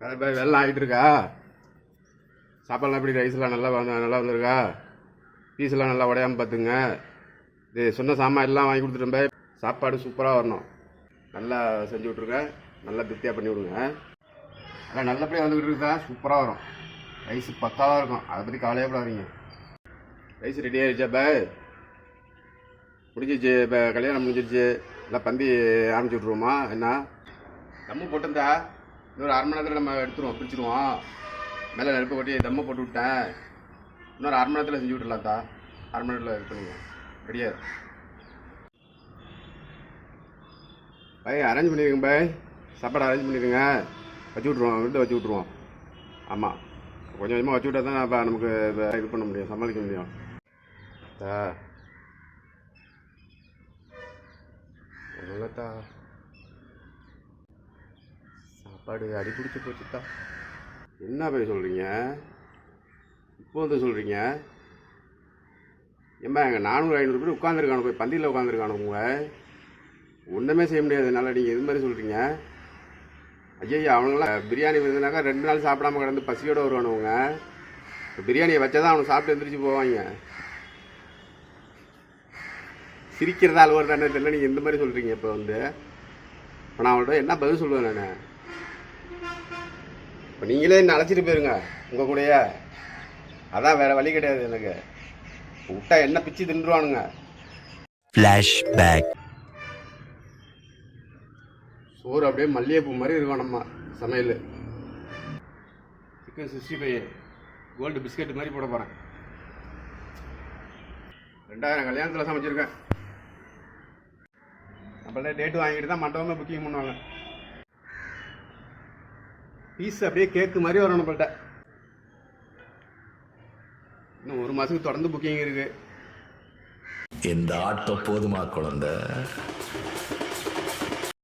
வெ- வெள்ளம் ஆகிட்டு இருக்கா சாப்பாடுலாம் எப்படி? ரைஸ்லாம் நல்லா வந்து நல்லா வந்திருக்கா பீஸ்லாம் நல்லா உடையாமல் பார்த்துங்க. இது சொன்ன சாமான் எல்லாம் வாங்கி கொடுத்துட்டேன் பை சாப்பாடு சூப்பராக வரணும். நல்லா செஞ்சு விட்ருங்க நல்லா திருப்தியாக பண்ணி விடுங்க. ஆனால் நல்லபடியாக வந்துக்கிட்டு இருக்குதா சூப்பராக வரும். ரைஸ் பக்காவாக இருக்கும். அதை பற்றி கவலையே படாதீங்க ரைஸ் ரெடி ஆகிடுச்சா பாய் முடிஞ்சிச்சு இப்போ கல்யாணம் முடிஞ்சிருச்சு. எல்லாம் பந்தி ஆரம்பிச்சு விட்ருவோமா என்ன? தம்மு போட்டிருந்தா இன்னொரு அரை மணி நேரத்தில் நம்ம எடுத்துருவோம் பிரிச்சுருவோம். மேலே நெருப்பு கொட்டி தம்மை போட்டு விட்டேன். இன்னொரு அரை மணி நேரத்தில் செஞ்சு விட்டுலாம்தா அரை மணி நேரத்தில் இது பண்ணுவோம் ரெடியாக பை அரேஞ்ச் பண்ணிடுங்க பை. சாப்பாடு அரேஞ்ச் பண்ணிடுங்க. வச்சு விட்ருவோம் விருந்து வச்சு விட்ருவோம் ஆமாம் கொஞ்சம் கொஞ்சமாக வச்சு விட்டா தான் இப்போ நமக்கு இது பண்ண முடியும் சமாளிக்க முடியும். தா. ஒன்றும் சாப்பாடு அடி பிடிச்சி தான் என்ன போய் சொல்கிறீங்க இப்போ வந்து சொல்கிறீங்க ஏம்மா எங்கள் நானூறு ஐநூறு பேர் உட்காந்துருக்கானு போய் பந்தியில் உட்காந்துருக்கானுங்க ஒன்றுமே செய்ய முடியாது என்னால். நீங்கள் இது மாதிரி சொல்கிறீங்க ஐயய்யா அவனுங்களாம் பிரியாணி விருதுனாக்கா ரெண்டு நாள் சாப்பிடாம கிடந்து பசியோடு வருவானுங்க இப்போ பிரியாணியை வச்சா தான் அவனுக்கு சாப்பிட்டு எந்திரிச்சு போவாங்க. சிரிக்கிறதா அலுவல் தானே தெரியல நீங்கள் இந்த மாதிரி சொல்கிறீங்க இப்போ வந்து? இப்போ நான் அவள்கிட்ட என்ன பதில் சொல்லுவேன் நான்? இப்போ நீங்களே என்ன அழைச்சிட்டு போயிருங்க உங்கள் கூடயே. அதான் வேற வழி கிடையாது எனக்கு. விட்டா என்ன பிச்சு தின்றுவானுங்க. Flashback. சோறு அப்படியே மல்லிகைப்பூ மாதிரி இருக்கும் நம்ம சமையல். Chicken sixty five gold biscuit மாதிரி போட போகிறேன் ரெண்டாயிரம் கல்யாணத்தில் சமைச்சிருக்கேன். நம்மள்ட்ட டேட்டு வாங்கிட்டு தான் மண்டபமே புக்கிங் பண்ணுவாங்க. பீஸ் அப்படியே கேக்கு மாதிரி வரும் நம்மள்ட்ட. இன்னும் ஒரு மாதத்துக்கு தொடர்ந்து புக்கிங் இருக்குது இந்த ஆட்டம் போதுமா குழந்தை?